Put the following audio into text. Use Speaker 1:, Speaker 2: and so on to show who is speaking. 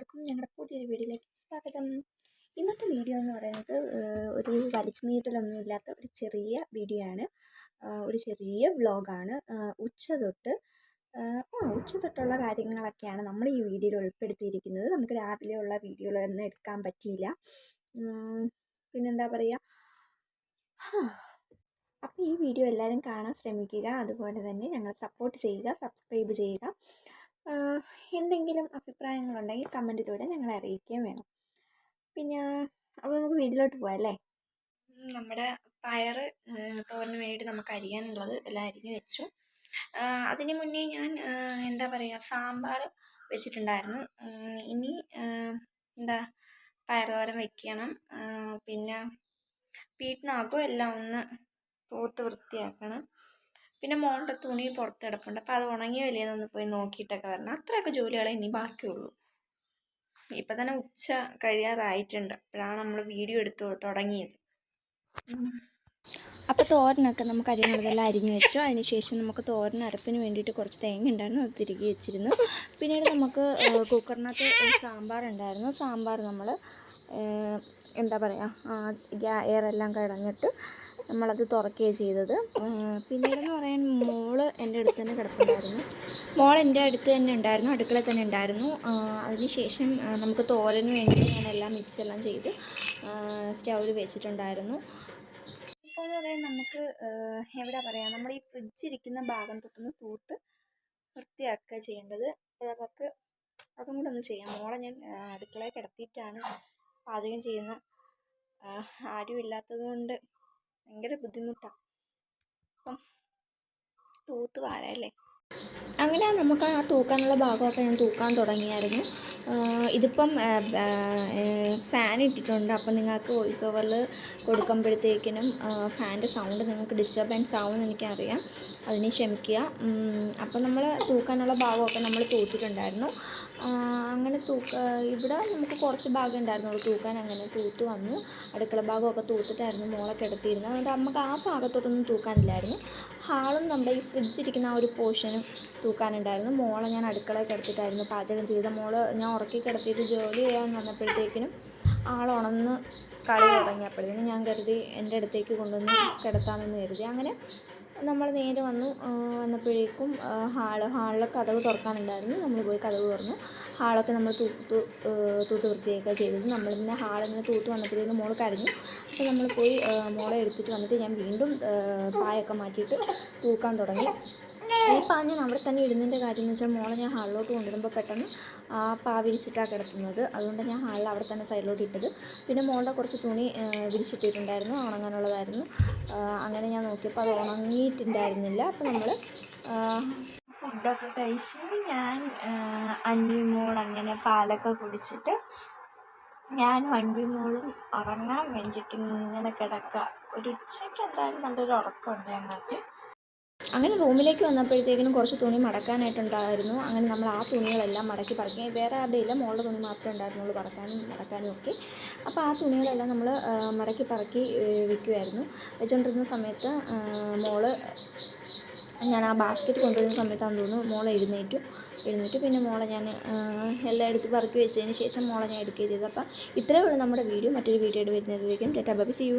Speaker 1: എല്ലാവർക്കും ഞങ്ങളുടെ പുതിയൊരു വീഡിയോയിലേക്ക് സ്വാഗതം. ഇന്നത്തെ വീഡിയോ എന്ന് പറയുന്നത് ഒരു വലിച്ചു നീട്ടലൊന്നും ഇല്ലാത്ത ഒരു ചെറിയ വീഡിയോ ആണ്. ഒരു ചെറിയ വ്ലോഗാണ്. ഉച്ച തൊട്ട് ആ ഉച്ച തൊട്ടുള്ള കാര്യങ്ങളൊക്കെയാണ് നമ്മൾ ഈ വീഡിയോയിൽ ഉൾപ്പെടുത്തിയിരിക്കുന്നത്. നമുക്ക് രാവിലെ ഉള്ള വീഡിയോകളൊന്നും എടുക്കാൻ പറ്റിയില്ല. പിന്നെന്താ പറയുക അപ്പോൾ ഈ വീഡിയോ എല്ലാവരും കാണാൻ ശ്രമിക്കുക. അതുപോലെ തന്നെ ഞങ്ങൾ സപ്പോർട്ട് ചെയ്യുക സബ്സ്ക്രൈബ് ചെയ്യുക. എന്തെങ്കിലും അഭിപ്രായങ്ങളുണ്ടെങ്കിൽ കമന്റിലൂടെ ഞങ്ങളെ അറിയിക്കുകയും വേണം. പിന്നെ അപ്പോൾ നമുക്ക് വീട്ടിലോട്ട് പോകാം നമ്മുടെ പയർ തോരന് വേണ്ടി നമുക്ക് അരിയാനുള്ളത് എല്ലാം അരിഞ്ഞ് വെച്ചു. അതിന് മുന്നേ ഞാൻ എന്താ പറയുക സാമ്പാർ വെച്ചിട്ടുണ്ടായിരുന്നു. ഇനി എന്താ പയർ തോരൻ വെക്കണം പിന്നെ വീട്ടിനകവും എല്ലാം ഒന്ന് തൂത്ത് വൃത്തിയാക്കണം. പിന്നെ മോളുടെ തുണി പുറത്ത് കിടപ്പുണ്ട്. അപ്പോൾ അത് ഉണങ്ങിയോ ഇല്ലയെന്നൊന്ന് പോയി നോക്കിയിട്ടൊക്കെ വരണം. അത്രയൊക്കെ ജോലികളെ ഇനി ബാക്കിയുള്ളൂ. ഇപ്പം തന്നെ ഉച്ച കഴിയാറായിട്ടുണ്ട്. അപ്പോഴാണ് നമ്മൾ വീഡിയോ എടുത്ത് തുടങ്ങിയത്. അപ്പോൾ തോരനൊക്കെ നമുക്ക് അരിയുന്നതെല്ലാം അരിഞ്ഞു വെച്ചു. അതിനുശേഷം നമുക്ക് തോരൻ അരപ്പിന് വേണ്ടിയിട്ട് കുറച്ച് തേങ്ങ ഉണ്ടായിരുന്നു. അത് തിരികെ വെച്ചിരുന്നു. പിന്നീട് നമുക്ക് കുക്കറിനകത്ത് സാമ്പാർ ഉണ്ടായിരുന്നു. സാമ്പാർ നമ്മൾ എന്താ പറയുക എയറെല്ലാം കളഞ്ഞിട്ട് നമ്മളത് തുറക്കുകയാണ് ചെയ്തത്. പിന്നീടെന്ന് പറയാൻ മോൾ എന്റെ അടുത്ത് തന്നെ കിടപ്പുണ്ടായിരുന്നു. മോൾ എന്റെ അടുത്ത് തന്നെ ഉണ്ടായിരുന്നു അടുക്കള തന്നെ ഉണ്ടായിരുന്നു. അതിനുശേഷം നമുക്ക് തോരന് വേണ്ടി ഞാനെല്ലാം മിക്സ് എല്ലാം ചെയ്ത് സ്റ്റൗവിൽ വെച്ചിട്ടുണ്ടായിരുന്നു. ഇപ്പോൾ എന്ന് പറയാൻ നമുക്ക് എവിടെ പറയാം നമ്മൾ ഈ ഫ്രിഡ്ജ് ഇരിക്കുന്ന ഭാഗം തൊട്ടൊന്ന് തൂത്ത് വൃത്തിയാക്കുക ചെയ്യേണ്ടത്. അതൊക്കെ അതും കൂടെ ഒന്ന് ചെയ്യാം. മോളെ ഞാൻ അടുക്കളയിൽ കിടത്തിയിട്ടാണ് പാചകം ചെയ്യുന്ന ആരും ഇല്ലാത്തത് കൊണ്ട് ഭയങ്കര ബുദ്ധിമുട്ടാണ് അപ്പം തൂത്ത് വാരല്ലേ? അങ്ങനെ നമുക്ക് ആ തൂക്കാനുള്ള ഭാഗമൊക്കെ ഞാൻ തൂക്കാൻ തുടങ്ങിയായിരുന്നു. ഇതിപ്പം ഫാൻ ഇട്ടിട്ടുണ്ട്. അപ്പം നിങ്ങൾക്ക് വോയിസ് ഓവറിൽ കൊടുക്കുമ്പോഴത്തേക്കിനും ഫാനിന്റെ സൗണ്ട് നിങ്ങൾക്ക് ഡിസ്റ്റർബൻസ് ആവുമെന്ന് എനിക്കറിയാം. അതിനെ ക്ഷമിക്കുക. അപ്പം നമ്മൾ തൂക്കാനുള്ള ഭാഗമൊക്കെ നമ്മൾ തൂത്തിട്ടുണ്ടായിരുന്നു. അങ്ങനെ തൂക്ക ഇവിടെ നമുക്ക് കുറച്ച് ഭാഗം ഉണ്ടായിരുന്നുള്ളൂ തൂക്കാൻ അങ്ങനെ തൂത്ത് വന്നു. അടുക്കള ഭാഗമൊക്കെ തൂത്തിട്ടായിരുന്നു മോളെ കിടത്തിയിരുന്നത്. അതുകൊണ്ട് നമുക്ക് ആ ഭാഗത്തോട്ടൊന്നും തൂക്കാനില്ലായിരുന്നു. ഹാളും നമ്മുടെ ഈ ഫ്രിഡ്ജ് ഇരിക്കുന്ന ആ ഒരു പോർഷനും തൂക്കാനുണ്ടായിരുന്നു. മോളെ ഞാൻ അടുക്കളയിൽ കിടത്തിയിട്ടായിരുന്നു പാചകം ചെയ്ത മോൾ ഞാൻ ഉറക്കി കിടത്തിയിട്ട് ജോലി ചെയ്യാൻ വന്നപ്പോഴത്തേക്കിനും ആളുണന്ന് കളി തുടങ്ങിയപ്പോഴത്തേനും ഞാൻ കരുതി എന്റെ അടുത്തേക്ക് കൊണ്ടുവന്ന് കിടത്താമെന്ന് കരുതി. അങ്ങനെ നമ്മൾ നേരെ വന്നു വന്നപ്പോഴേക്കും ഹാൾ ഹാളിലെ കഥവ് തുറക്കാനുണ്ടായിരുന്നു. നമ്മൾ പോയി കഥവ് തുറന്നു. ഹാളൊക്കെ നമ്മൾ തൂത്ത് തൂത്ത് വൃത്തിയൊക്കെ ചെയ്തത്. നമ്മൾ പിന്നെ ഹാളിങ്ങനെ തൂത്ത് വന്നപ്പോഴേക്കും മോൾ കരഞ്ഞു. അപ്പോൾ നമ്മൾ പോയി മോളെ എടുത്തിട്ട് വന്നിട്ട് ഞാൻ വീണ്ടും പായൊക്കെ മാറ്റിയിട്ട് തൂക്കാൻ തുടങ്ങി. ഈ പാ ഞാൻ അവിടെ തന്നെ ഇടുന്നതിന്റെ കാര്യം എന്ന് വെച്ചാൽ മോളെ ഞാൻ ഹാളിലോട്ട് കൊണ്ടുവരുമ്പോൾ പെട്ടെന്ന് പാ വിരിച്ചിട്ടാണ് കിടത്തുന്നത്. അതുകൊണ്ട് ഞാൻ ഹാളിൽ അവിടെ തന്നെ സൈഡിലോട്ട് ഇട്ടത്. പിന്നെ മോളുടെ കുറച്ച് തുണി വിരിച്ചിട്ടിട്ടുണ്ടായിരുന്നു ഉണങ്ങാനുള്ളതായിരുന്നു. അങ്ങനെ ഞാൻ നോക്കിയപ്പോൾ അത് ഉണങ്ങിയിട്ടുണ്ടായിരുന്നില്ല. അപ്പോൾ നമ്മൾ ഫുഡൊക്കെ കഴിച്ച് ഞാൻ അൻവി മോൾ അങ്ങനെ പാലൊക്കെ കുടിച്ചിട്ട് ഞാൻ അൻവി മോളും ഉറങ്ങാൻ വേണ്ടിയിട്ട് ഇങ്ങനെ കിടക്കുക. ഒരു ഉച്ചയ്ക്ക് എന്തായാലും നല്ലൊരു ഉറക്കമുണ്ട് ഞങ്ങൾക്ക്. അങ്ങനെ റൂമിലേക്ക് വന്നപ്പോഴത്തേക്കിനും കുറച്ച് തുണി മടക്കാനായിട്ടുണ്ടായിരുന്നു. അങ്ങനെ നമ്മൾ ആ തുണികളെല്ലാം മടക്കി പറക്കി വേറെ ആരുടെ ഇല്ല മോളുടെ തുണി മാത്രമേ ഉണ്ടായിരുന്നുള്ളൂ പറക്കാനും മടക്കാനും ഒക്കെ. അപ്പോൾ ആ തുണികളെല്ലാം നമ്മൾ മടക്കി പറക്കി വിൽക്കുമായിരുന്നു വെച്ചുകൊണ്ടിരുന്ന സമയത്ത് മോൾ ഞാൻ ആ ബാസ്ക്കറ്റ് കൊണ്ടുവരുന്ന സമയത്താണ് തോന്നുന്നു മോൾ എഴുന്നേറ്റു. എഴുന്നേറ്റ്. പിന്നെ മോളെ ഞാൻ എല്ലാം എടുത്ത് പറക്കി വെച്ചതിന് ശേഷം മോളെ ഞാൻ എടുക്കുകയും ചെയ്തു. അപ്പം ഇത്രയേ ഉള്ളൂ നമ്മുടെ വീഡിയോ. മറ്റൊരു വീഡിയോ വരുന്നതിലേക്കും ടെറ്റാ ബബി സി യു.